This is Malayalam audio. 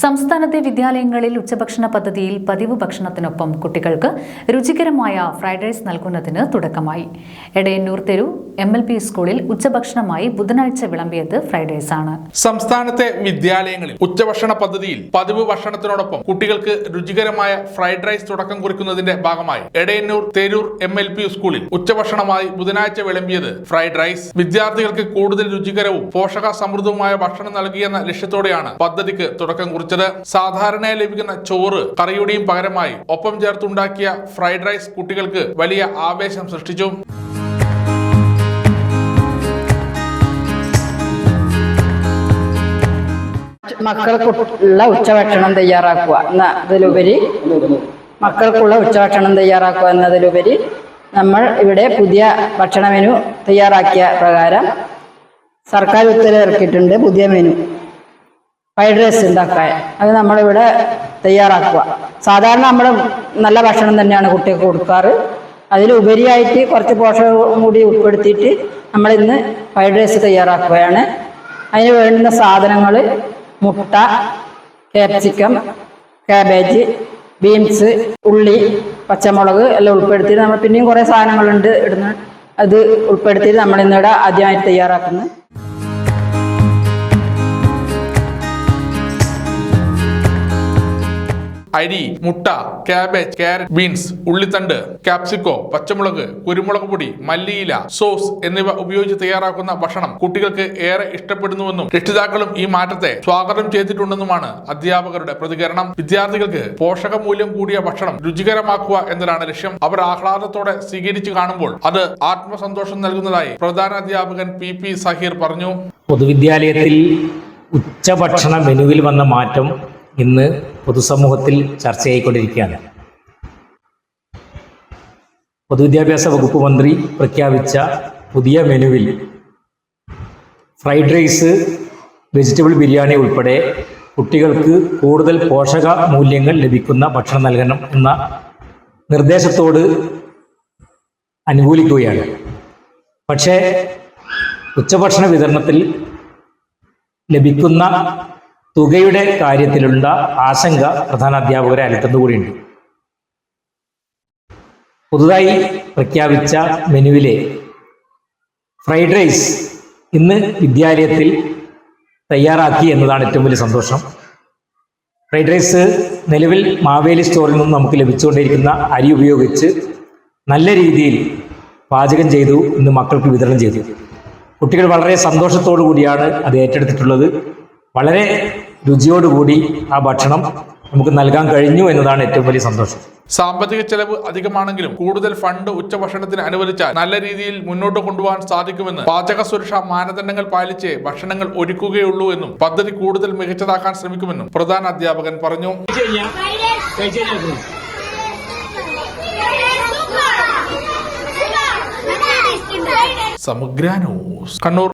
സംസ്ഥാനത്തെ വിദ്യാലയങ്ങളിൽ ഉച്ചഭക്ഷണ പദ്ധതിയിൽ പതിവ് ഭക്ഷണത്തിനൊപ്പം കുട്ടികൾക്ക് രുചികരമായ ഫ്രൈഡ് റൈസ് നൽകുന്നതിന് തുടക്കമായി. Edayannur Theru M L P സ്കൂളിൽ ഉച്ചഭക്ഷണമായി ബുധനാഴ്ച വിളമ്പിയത് ഫ്രൈഡ് റൈസ് ആണ്. സംസ്ഥാനത്തെ വിദ്യാലയങ്ങളിൽ ഉച്ചഭക്ഷണ പദ്ധതിയിൽ പതിവ് ഭക്ഷണത്തിനോടൊപ്പം കുട്ടികൾക്ക് രുചികരമായ ഫ്രൈഡ് റൈസ് തുടക്കം കുറിക്കുന്നതിന്റെ ഭാഗമായി Edayannur Theroor M L P സ്കൂളിൽ ഉച്ചഭക്ഷണമായി ബുധനാഴ്ച വിളമ്പിയത് ഫ്രൈഡ് റൈസ്. വിദ്യാർത്ഥികൾക്ക് കൂടുതൽ രുചികരവും പോഷക സമൃദ്ധവുമായ ഭക്ഷണം നൽകിയെന്ന ലക്ഷ്യത്തോടെയാണ് പദ്ധതിക്ക് തുടക്കം കുറിച്ചത്. സാധാരണയായി ലഭിക്കുന്ന ചോറ് കറിയുടെയും പകരമായി ഒപ്പം ചേർത്തുണ്ടാക്കിയ ഫ്രൈഡ് റൈസ് കുട്ടികൾക്ക് വലിയ ആവേശം സൃഷ്ടിച്ചു. മക്കൾക്കുള്ള ഉച്ചഭക്ഷണം തയ്യാറാക്കുക എന്നതിലുപരി മക്കൾക്കുള്ള ഉച്ചഭക്ഷണം തയ്യാറാക്കുക എന്നതിലുപരി നമ്മൾ ഇവിടെ പുതിയ ഭക്ഷണ മെനു തയ്യാറാക്കിയ പ്രകാരം സർക്കാർ ഉത്തരവിറക്കിയിട്ടുണ്ട് പുതിയ മെനു ഫ്രൈഡ് റൈസ് ഉണ്ടാക്കാൻ. അത് നമ്മളിവിടെ തയ്യാറാക്കുക. സാധാരണ നമ്മൾ നല്ല ഭക്ഷണം തന്നെയാണ് കുട്ടികൾക്ക് കൊടുക്കാറ്. അതിലുപരിയായിട്ട് കുറച്ച് പോഷകം കൂടി ഉൾപ്പെടുത്തിയിട്ട് നമ്മളിന്ന് ഫ്രൈഡ് റൈസ് തയ്യാറാക്കുകയാണ്. അതിന് വേണ്ടുന്ന സാധനങ്ങൾ മുട്ട ക്യാപ്സിക്കം കാബേജ് ബീൻസ് ഉള്ളി പച്ചമുളക് എല്ലാം ഉൾപ്പെടുത്തിയിട്ട് നമ്മൾ പിന്നെയും കുറേ സാധനങ്ങളുണ്ട് ഇടുന്ന അത് ഉൾപ്പെടുത്തിയിട്ട് നമ്മളിന്നിവിടെ ആദ്യമായിട്ട് തയ്യാറാക്കുന്നത്. അരി മുട്ട കാബേജ് കാരറ്റ് ബീൻസ് ഉള്ളിത്തണ്ട് കാപ്സിക്കോ പച്ചമുളക് കുരുമുളക് പൊടി മല്ലിയില സോസ് എന്നിവ ഉപയോഗിച്ച് തയ്യാറാക്കുന്ന ഭക്ഷണം കുട്ടികൾക്ക് ഏറെ ഇഷ്ടപ്പെടുന്നുവെന്നും രക്ഷിതാക്കളും ഈ മാറ്റത്തെ സ്വാഗതം ചെയ്തിട്ടുണ്ടെന്നുമാണ് അധ്യാപകരുടെ പ്രതികരണം. വിദ്യാർത്ഥികൾക്ക് പോഷകമൂല്യം കൂടിയ ഭക്ഷണം രുചികരമാക്കുക എന്നതാണ് ലക്ഷ്യം. അവർ ആഹ്ലാദത്തോടെ സ്വീകരിച്ചു കാണുമ്പോൾ അത് ആത്മസന്തോഷം നൽകുന്നതായി പ്രധാന അധ്യാപകൻ പി പി സഹീർ പറഞ്ഞു. പൊതുവിദ്യാലയത്തിൽ ഉച്ചഭക്ഷണ മെനുവിൽ വന്ന മാറ്റം ഇന്ന് പൊതുസമൂഹത്തിൽ ചർച്ചയായിക്കൊണ്ടിരിക്കുകയാണ്. പൊതുവിദ്യാഭ്യാസ വകുപ്പ് മന്ത്രി പ്രഖ്യാപിച്ച പുതിയ മെനുവിൽ ഫ്രൈഡ് റൈസ് വെജിറ്റബിൾ ബിരിയാണി ഉൾപ്പെടെ കുട്ടികൾക്ക് കൂടുതൽ പോഷക മൂല്യങ്ങൾ ലഭിക്കുന്ന ഭക്ഷണം നൽകണം എന്ന നിർദ്ദേശത്തോട് അനുകൂലിക്കുകയാണ്. പക്ഷേ ഉച്ചഭക്ഷണ വിതരണത്തിൽ ലഭിക്കുന്ന തുകയുടെ കാര്യത്തിലുള്ള ആശങ്ക പ്രധാന അധ്യാപകരെ അലട്ടുന്നുകൂടിയുണ്ട് പുതുതായി പ്രഖ്യാപിച്ച മെനുവിലെ ഫ്രൈഡ് റൈസ് ഇന്ന് വിദ്യാലയത്തിൽ തയ്യാറാക്കി എന്നതാണ് ഏറ്റവും വലിയ സന്തോഷം. ഫ്രൈഡ് റൈസ് നിലവിൽ മാവേലി സ്റ്റോറിൽ നിന്നും നമുക്ക് ലഭിച്ചുകൊണ്ടിരിക്കുന്ന അരി ഉപയോഗിച്ച് നല്ല രീതിയിൽ പാചകം ചെയ്തു ഇന്ന് മക്കൾക്ക് വിതരണം ചെയ്തു. കുട്ടികൾ വളരെ സന്തോഷത്തോടു കൂടിയാണ് അത് ഏറ്റെടുത്തിട്ടുള്ളത്. വളരെ രുചിയോടുകൂടി ആ ഭക്ഷണം നമുക്ക് നൽകാൻ കഴിഞ്ഞു എന്നതാണ് ഏറ്റവും വലിയ സന്തോഷം. സാമ്പത്തിക ചെലവ് അധികമാണെങ്കിലും കൂടുതൽ ഫണ്ട് ഉച്ചഭക്ഷണത്തിന് അനുവദിച്ചാൽ നല്ല രീതിയിൽ മുന്നോട്ട് കൊണ്ടുപോകാൻ സാധിക്കുമെന്ന് പാചക സുരക്ഷാ മാനദണ്ഡങ്ങൾ പാലിച്ച് ഭക്ഷണങ്ങൾ ഒരുക്കുകയുള്ളൂ എന്നും പദ്ധതി കൂടുതൽ മികച്ചതാക്കാൻ ശ്രമിക്കുമെന്നും പ്രധാന അധ്യാപകൻ പറഞ്ഞു. സമഗ്ര ന്യൂസ്. കണ്ണൂർ.